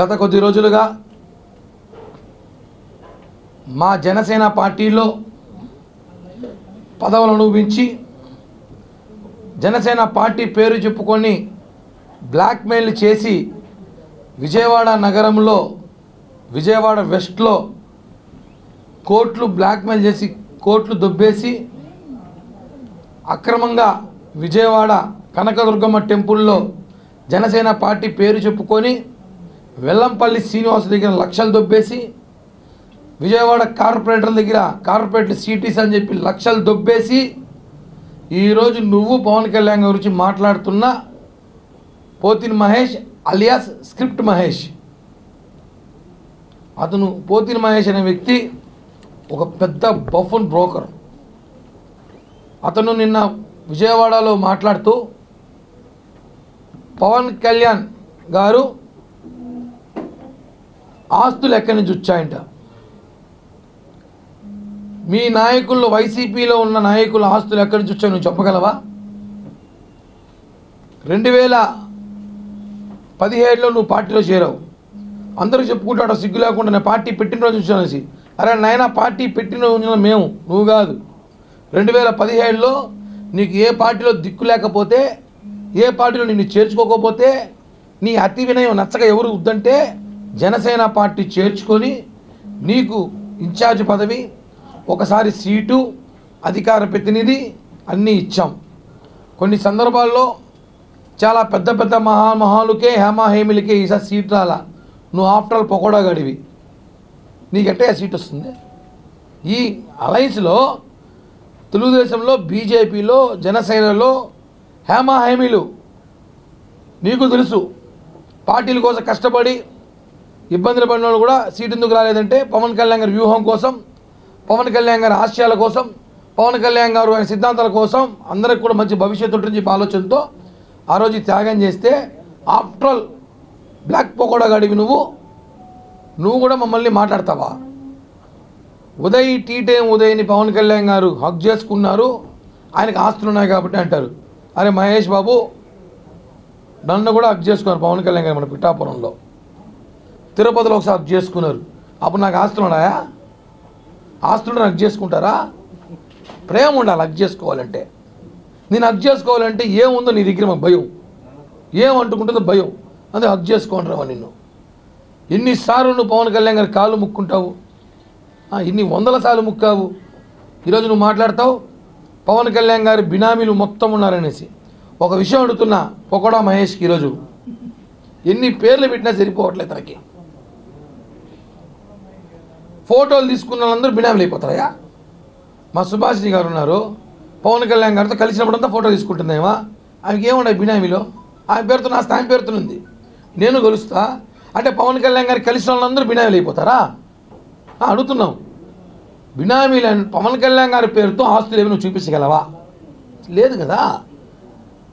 గత కొద్ది రోజులుగా మా జనసేన పార్టీలో పదవులు అనుభవించి జనసేన పార్టీ పేరు చెప్పుకొని బ్లాక్మెయిల్ చేసి విజయవాడ నగరంలో విజయవాడ వెస్ట్లో కోట్లు బ్లాక్మెయిల్ చేసి కోట్లు దుబ్బేసి అక్రమంగా విజయవాడ కనకదుర్గమ్మ టెంపుల్లో జనసేన పార్టీ పేరు చెప్పుకొని వెల్లంపల్లి శ్రీనివాస్ దగ్గర లక్షలు దొబ్బేసి విజయవాడ కార్పొరేటర్ దగ్గర కార్పొరేటర్ సిటీస్ అని చెప్పి లక్షలు దొబ్బేసి ఈరోజు నువ్వు పవన్ కళ్యాణ్ గారి గురించి మాట్లాడుతున్న పోతిన్ మహేష్ అలియాస్ స్క్రిప్ట్ మహేష్. అతను పోతిన్ మహేష్ అనే వ్యక్తి ఒక పెద్ద బఫున్ బ్రోకర్. అతను నిన్న విజయవాడలో మాట్లాడుతూ పవన్ కళ్యాణ్ గారు ఆస్తులు ఎక్కడి నుంచి వచ్చాయంట? మీ నాయకుల్లో వైసీపీలో ఉన్న నాయకుల ఆస్తులు ఎక్కడి నుంచి వచ్చాయో నువ్వు చెప్పగలవా? రెండు వేల పదిహేడులో నువ్వు పార్టీలో చేరావు. అందరూ చెప్పుకుంటాడు సిగ్గు లేకుండా నేను పార్టీ పెట్టిన రోజు వచ్చానేసి అరే నాయన పార్టీ పెట్టిన రోజు మేము నువ్వు కాదు. రెండు వేల పదిహేడులో నీకు ఏ పార్టీలో దిక్కు లేకపోతే ఏ పార్టీలో నిన్ను చేర్చుకోకపోతే నీ అతి వినయం నచ్చక ఎవరు వద్దంటే జనసేన పార్టీ చేర్చుకొని నీకు ఇన్ఛార్జ్ పదవి ఒకసారి సీటు అధికార ప్రతినిధి అన్నీ ఇచ్చాం. కొన్ని సందర్భాల్లో చాలా పెద్ద పెద్ద మహామహాలుకే హేమాహేమిలకే ఈసారి సీట్ రాలా నువ్వు ఆఫ్టర్ ఆల్ పకోడా గడివి. నీకంటే ఆ సీట్ వస్తుంది? ఈ అలయన్స్లో తెలుగుదేశంలో బీజేపీలో జనసేనలో హేమాహేమిలు నీకు తెలుసు పార్టీల కోసం కష్టపడి ఇబ్బందులు పడిన వాళ్ళు కూడా సీట్ ఎందుకు రాలేదంటే పవన్ కళ్యాణ్ గారి వ్యూహం కోసం పవన్ కళ్యాణ్ గారి ఆశయాల కోసం పవన్ కళ్యాణ్ గారు ఆయన సిద్ధాంతాల కోసం అందరికి కూడా మంచి భవిష్యత్తు ఉంటుంది చెప్పి ఆలోచనతో ఆ రోజు త్యాగం చేస్తే ఆఫ్టర్ ఆల్ బ్లాక్ పకోడా గడివి నువ్వు నువ్వు కూడా మమ్మల్ని మాట్లాడతావా? ఉదయ్ టీ టైం ఉదయ్ని పవన్ కళ్యాణ్ గారు హక్ చేసుకున్నారు ఆయనకు ఆస్తులు ఉన్నాయి కాబట్టి అంటారు. అరే మహేష్ బాబు నన్ను కూడా హక్ చేసుకున్నారు పవన్ కళ్యాణ్ గారు మన పిఠాపురంలో. తిరుపతిలో ఒకసారి చేసుకున్నారు. అప్పుడు నాకు ఆస్తులు ఉన్నాయా? ఆస్తులు హక్ చేసుకుంటారా? ప్రేమ ఉండాలి హక్ చేసుకోవాలంటే. నేను హక్ చేసుకోవాలంటే ఏముందో నీ దగ్గర మాకు భయం. ఏం అంటుకుంటుందో భయం. అదే హక్ చేసుకోండి రావా నిన్ను. ఎన్నిసార్లు నువ్వు పవన్ కళ్యాణ్ గారి కాళ్ళు ముక్కుంటావు? ఇన్ని వందల సార్లు ముక్కావు? ఈరోజు నువ్వు మాట్లాడతావు? పవన్ కళ్యాణ్ గారి బినామీలు మొత్తం ఉన్నారనేసి. ఒక విషయం అడుగుతున్నా పొకడా మహేష్కి ఈరోజు. ఎన్ని పేర్లు పెట్టినా సరిపోవట్లేదు తనకి. ఫోటోలు తీసుకున్న వాళ్ళందరూ బినామీలు అయిపోతారయ్యా. మా సుభాషిణి గారు ఉన్నారు. పవన్ కళ్యాణ్ గారితో కలిసినప్పుడంతా ఫోటో తీసుకుంటుందేమా. ఆమెకి ఏముండే బినామీలో? ఆమె పేరుతో నా స్థాయి పేరుతో ఉంది. నేను కలుస్తా అంటే పవన్ కళ్యాణ్ గారు కలిసిన వాళ్ళందరూ బినామీలు అయిపోతారా? అడుగుతున్నాం. బినామీలు పవన్ కళ్యాణ్ గారి పేరుతో ఆస్తులు ఏమి నువ్వు చూపించగలవా? లేదు కదా.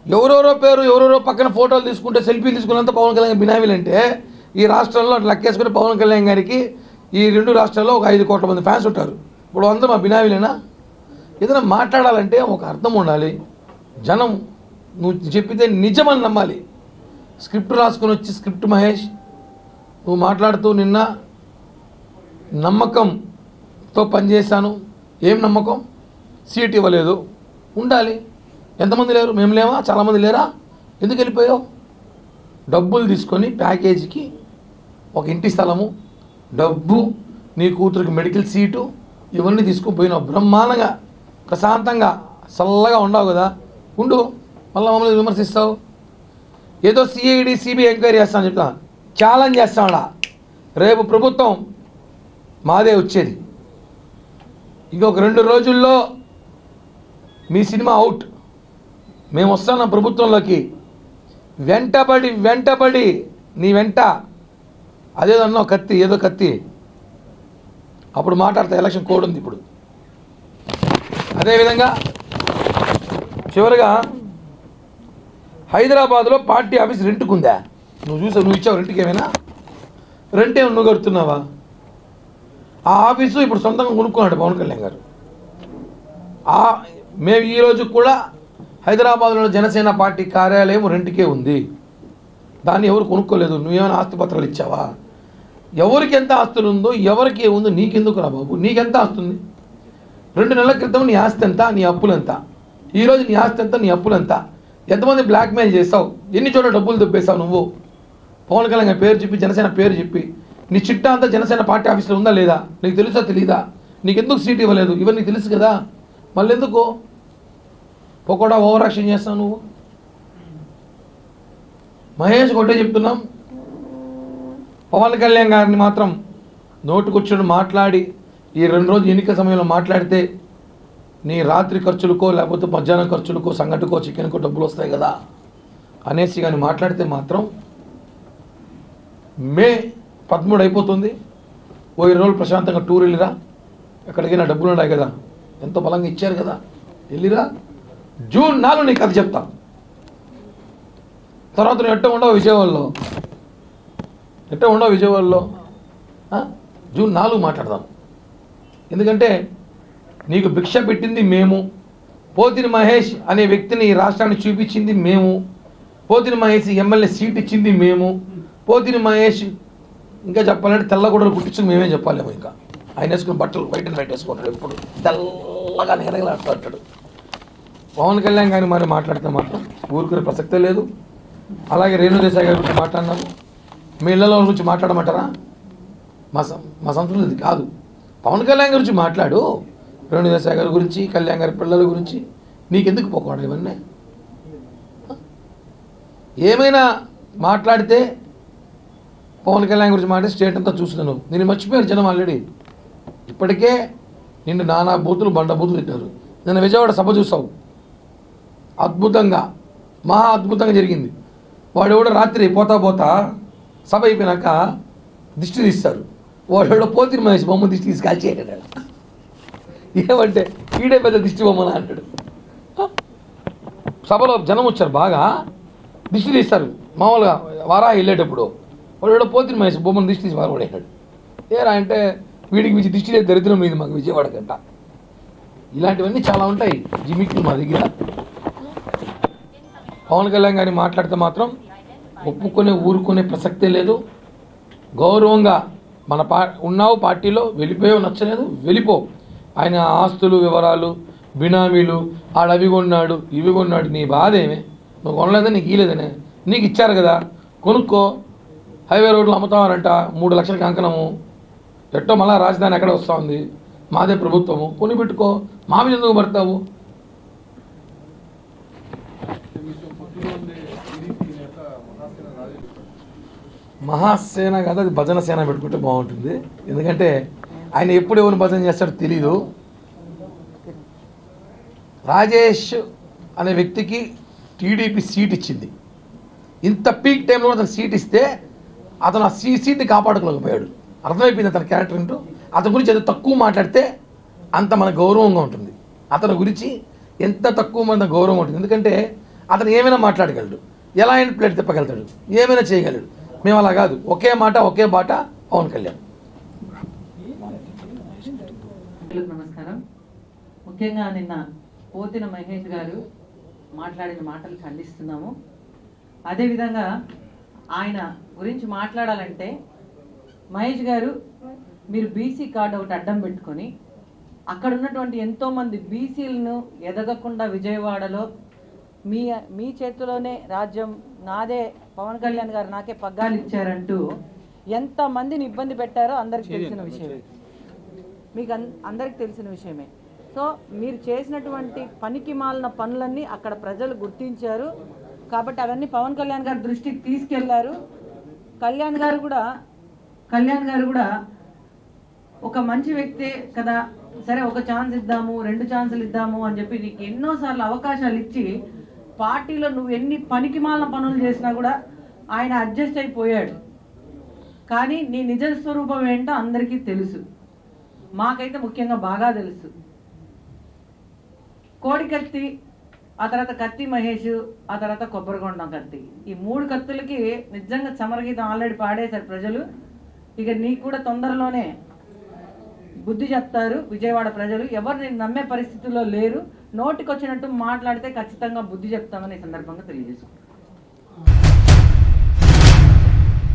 ఎవరెవరో పేరు ఎవరెవరో పక్కన ఫోటోలు తీసుకుంటే సెల్ఫీలు తీసుకున్నంత పవన్ కళ్యాణ్ బినామీలు అంటే ఈ రాష్ట్రంలో అట్లా లెక్కేసుకుని పవన్ కళ్యాణ్ గారికి ఈ రెండు రాష్ట్రాల్లో ఒక ఐదు కోట్ల మంది ఫ్యాన్స్ ఉంటారు. ఇప్పుడు అందరూ మా బినామీలేనా? ఏదైనా మాట్లాడాలంటే ఒక అర్థం ఉండాలి. జనం నువ్వు చెప్పితే నిజమని నమ్మాలి. స్క్రిప్ట్ రాసుకొని వచ్చి స్క్రిప్ట్ మహేష్ నువ్వు మాట్లాడుతూ నిన్న నమ్మకంతో పనిచేశాను. ఏం నమ్మకం? సీట్ ఇవ్వలేదు. ఉండాలి. ఎంతమంది లేరు? మేము లేవా చాలామంది లేరా? ఎందుకు వెళ్ళిపోయావు? డబ్బులు తీసుకొని ప్యాకేజీకి ఒక ఇంటి స్థలము డబ్బు నీ కూతురికి మెడికల్ సీటు ఇవన్నీ తీసుకుపోయినావు బ్రహ్మాండంగా ప్రశాంతంగా చల్లగా ఉండవు కదా. ఉండు మళ్ళీ మమ్మల్ని విమర్శిస్తావు. ఏదో సిఐడి సిబిఐ ఎంక్వైరీ చేస్తాను చెప్తా. ఛాలెంజ్ చేస్తాడా? రేపు ప్రభుత్వం మాదే వచ్చేది. ఇంకొక రెండు రోజుల్లో మీ సినిమా అవుట్. మేము వస్తున్నాం ప్రభుత్వంలోకి. వెంటబడి వెంటబడి నీ వెంట అదేదన్నా కత్తి ఏదో కత్తి. అప్పుడు మాట్లాడితే ఎలక్షన్ కోడ్ ఉంది ఇప్పుడు. అదేవిధంగా చివరిగా హైదరాబాద్లో పార్టీ ఆఫీస్ రెంట్కు ఉందా నువ్వు చూసావు నువ్వు ఇచ్చావు రెంట్కి ఏమైనా? రెంట్ ఏమి నువ్వు కడుతున్నావా? ఆ ఆఫీసు ఇప్పుడు సొంతంగా కొనుక్కున్నాడు పవన్ కళ్యాణ్ గారు. ఆ మేము ఈరోజు కూడా హైదరాబాద్లో జనసేన పార్టీ కార్యాలయం రెంట్కే ఉంది. దాన్ని ఎవరు కొనుక్కోలేదు. నువ్వేమైనా ఆస్తి పత్రాలు ఇచ్చావా? ఎవరికి ఎంత ఆస్తులు ఉందో ఎవరికి ఏముందో నీకెందుకు రా బాబు? నీకెంత ఆస్తుంది? ఉంది రెండు నెలల క్రితం నీ ఆస్తి ఎంత? నీ అప్పులు ఎంత? ఈరోజు నీ ఆస్తి ఎంత? నీ అప్పులు ఎంత? ఎంతమంది బ్లాక్మెయిల్ చేసావు? ఎన్ని చోట్ల డబ్బులు దొబ్బేశావు నువ్వు? పవన్ కళ్యాణ్ పేరు చెప్పి జనసేన పేరు చెప్పి నీ చిట్టా అంతా జనసేన పార్టీ ఆఫీస్లో ఉందా లేదా? నీకు తెలుసా తెలీదా? నీకెందుకు సీట్ ఇవ్వలేదు? ఇవన్నీ తెలుసు కదా? మళ్ళీ ఎందుకు పొకోడా ఓవర్ యాక్షన్ చేస్తావు నువ్వు? మహేష్ ఒకటే చెప్తున్నాం పవన్ కళ్యాణ్ గారిని మాత్రం నోటుకొచ్చుడు మాట్లాడి ఈ రెండు రోజులు ఎన్నికల సమయంలో మాట్లాడితే నీ రాత్రి ఖర్చులకో లేకపోతే మధ్యాహ్నం ఖర్చులకో సంగటికో చికెన్కో డబ్బులు వస్తాయి కదా అనేసి కానీ మాట్లాడితే మాత్రం మే పదమూడు అయిపోతుంది. ఓ ఇరవై రోజులు ప్రశాంతంగా టూర్ వెళ్ళిరా. ఎక్కడికైనా డబ్బులు ఉన్నాయి కదా. ఎంతో బలంగా ఇచ్చారు కదా. వెళ్ళిరా. జూన్ నాలుగు నీకు కథ చెప్తా. తర్వాత నువ్వు ఎట్ట ఉండవు విజయవాడలో. ఎట్లా ఉండవు విజయవాడలో? జూన్ నాలుగు మాట్లాడదాం. ఎందుకంటే నీకు భిక్ష పెట్టింది మేము. పోతిని మహేష్ అనే వ్యక్తిని రాష్ట్రాన్ని చూపించింది మేము. పోతిని మహేష్ ఎమ్మెల్యే సీట్ ఇచ్చింది మేము. పోతిని మహేష్ ఇంకా చెప్పాలంటే తెల్లగొడలు కుట్టించుకుని మేమే చెప్పాలేమో ఇంకా. ఆయన వేసుకున్న బట్టలు వైట్ అండ్ వైట్ వేసుకుంటాడు ఎప్పుడు. తెల్లగా నిరగలాడుతూ పవన్ కళ్యాణ్ గారిని మరి మాట్లాడితే మాత్రం ఊరుకునే ప్రసక్తే లేదు. అలాగే రేణుదేశాయ్ గారి గురించి మాట్లాడినాము. మీ ఇళ్ళలో గురించి మాట్లాడమంటారా? మా సం- మా సంస్కృతి ఇది కాదు. పవన్ కళ్యాణ్ గురించి మాట్లాడు. రేణు గురించి కళ్యాణ్ గారి పిల్లల గురించి. నీకెందుకు పోకూడదు ఇవన్నీ? ఏమైనా మాట్లాడితే పవన్ కళ్యాణ్ గురించి మాట్లాడి స్టేట్ అంతా చూస్తున్నాను నేను మర్చిపోయారు జనం ఆల్రెడీ. ఇప్పటికే నిన్ను నానా బూతులు బండ బూతులు తిట్టారు. నేను విజయవాడ సభ చూసావు. అద్భుతంగా మహా అద్భుతంగా జరిగింది. వాడు కూడా రాత్రి పోతా పోతా సభ అయిపోయినాక దిష్టి తీస్తారు. వాడు పోతిరి మహేష్ బొమ్మ దిష్టి తీసి కాల్చేయడాడు ఏమంటే ఈడే పెద్ద దిష్టి బొమ్మన అంటాడు. సభలో జనం వచ్చారు బాగా. దిష్టి తీస్తారు. మామూలుగా వారా వెళ్ళేటప్పుడు వాడు పోతిరి మహేష్ బొమ్మను దిష్టి తీసి బాగుపడేశాడు ఏరా అంటే వీడికి మించి దిష్టి లేదు దరిద్రం మీది మాకు విజయవాడ గంట ఇలాంటివన్నీ చాలా ఉంటాయి. జిమిక్లు మా దగ్గర. పవన్ కళ్యాణ్ గారిని మాట్లాడితే మాత్రం ఒప్పుకునే ఊరుకునే ప్రసక్తే లేదు. గౌరవంగా మన పా ఉన్నావు పార్టీలో వెళ్ళిపోయావు నచ్చలేదు వెళ్ళిపో. ఆయన ఆస్తులు వివరాలు బినామీలు ఆడు అవి కొన్నాడు ఇవి కొన్నాడు నీ బాధ ఏమే నువ్వు కొనలేదని నీకు ఇలేదనే నీకు ఇచ్చారు కదా కొనుక్కో. హైవే రోడ్లు అమ్ముతామనంట మూడు లక్షలకి కంకణము. ఎట్టో మళ్ళా రాజధాని ఎక్కడ వస్తూ ఉంది? మాదే ప్రభుత్వము. కొనిపెట్టుకో మా మీద ఎందుకు పడతావు? మహాసేన కాదు అది భజన సేన పెట్టుకుంటే బాగుంటుంది. ఎందుకంటే ఆయన ఎప్పుడు ఎవరిని భజన చేస్తాడో తెలీదు. రాజేష్ అనే వ్యక్తికి టీడీపీ సీట్ ఇచ్చింది. ఇంత పీక్ టైంలో అతను సీట్ ఇస్తే అతను ఆ సీ సీట్ని కాపాడుకోలేకపోయాడు. అర్థమైపోయింది అతని క్యారెక్టర్ ఏంటో? అతని గురించి ఎంత తక్కువ మాట్లాడితే అంత మన గౌరవంగా ఉంటుంది. అతని గురించి ఎంత తక్కువ మన గౌరవం ఉంటుంది. ఎందుకంటే అతను ఏమైనా మాట్లాడగలడు. ఎలా అయినా ప్లేట్ తిప్పగలుగుతాడు. ఏమైనా చేయగలడు. మేము అలా కాదు. ఒకే మాట ఒకే బాట పవన్ కళ్యాణ్. నమస్కారం. ముఖ్యంగా నిన్న పోతిన మహేష్ గారు మాట్లాడిన మాటలు ఖండిస్తున్నాము. అదేవిధంగా ఆయన గురించి మాట్లాడాలంటే మహేష్ గారు మీరు బీసీ కార్డు ఒకటి అడ్డం పెట్టుకొని అక్కడ ఉన్నటువంటి ఎంతోమంది బీసీలను ఎదగకుండా విజయవాడలో మీ మీ చేతిలోనే రాజ్యం నాదే పవన్ కళ్యాణ్ గారు నాకే పగ్గాలు ఇచ్చారంటూ ఎంతమందిని ఇబ్బంది పెట్టారో అందరికీ తెలిసిన విషయమే. మీకు అందరికి తెలిసిన విషయమే. సో మీరు చేసినటువంటి పనికి మాలిన పనులన్నీ అక్కడ ప్రజలు గుర్తించారు. కాబట్టి అవన్నీ పవన్ కళ్యాణ్ గారి దృష్టికి తీసుకెళ్ళారు. కళ్యాణ్ గారు కూడా కళ్యాణ్ గారు కూడా ఒక మంచి వ్యక్తే కదా. సరే ఒక ఛాన్స్ ఇద్దాము రెండు ఛాన్సులు ఇద్దాము అని చెప్పి నీకు ఎన్నోసార్లు అవకాశాలు ఇచ్చి పార్టీలో నువ్వు ఎన్ని పనికిమాలిన పనులు చేసినా కూడా ఆయన అడ్జస్ట్ అయిపోయాడు. కానీ నీ నిజ స్వరూపం ఏంటో అందరికీ తెలుసు. మాకైతే ముఖ్యంగా బాగా తెలుసు. కోడి కత్తి ఆ తర్వాత కత్తి మహేష్ ఆ తర్వాత కొబ్బరికొండం కత్తి. ఈ మూడు కత్తులకి నిజంగా చమరగీతం ఆల్రెడీ పాడేశారు ప్రజలు. ఇక నీకు కూడా తొందరలోనే బుద్ధి చెప్తారు విజయవాడ ప్రజలు. ఎవరు నేను నమ్మే పరిస్థితుల్లో లేరు. నోటికి వచ్చినట్టు మాట్లాడితే ఖచ్చితంగా బుద్ధి చెప్తామని ఈ సందర్భంగా తెలియజేసుకుంటాను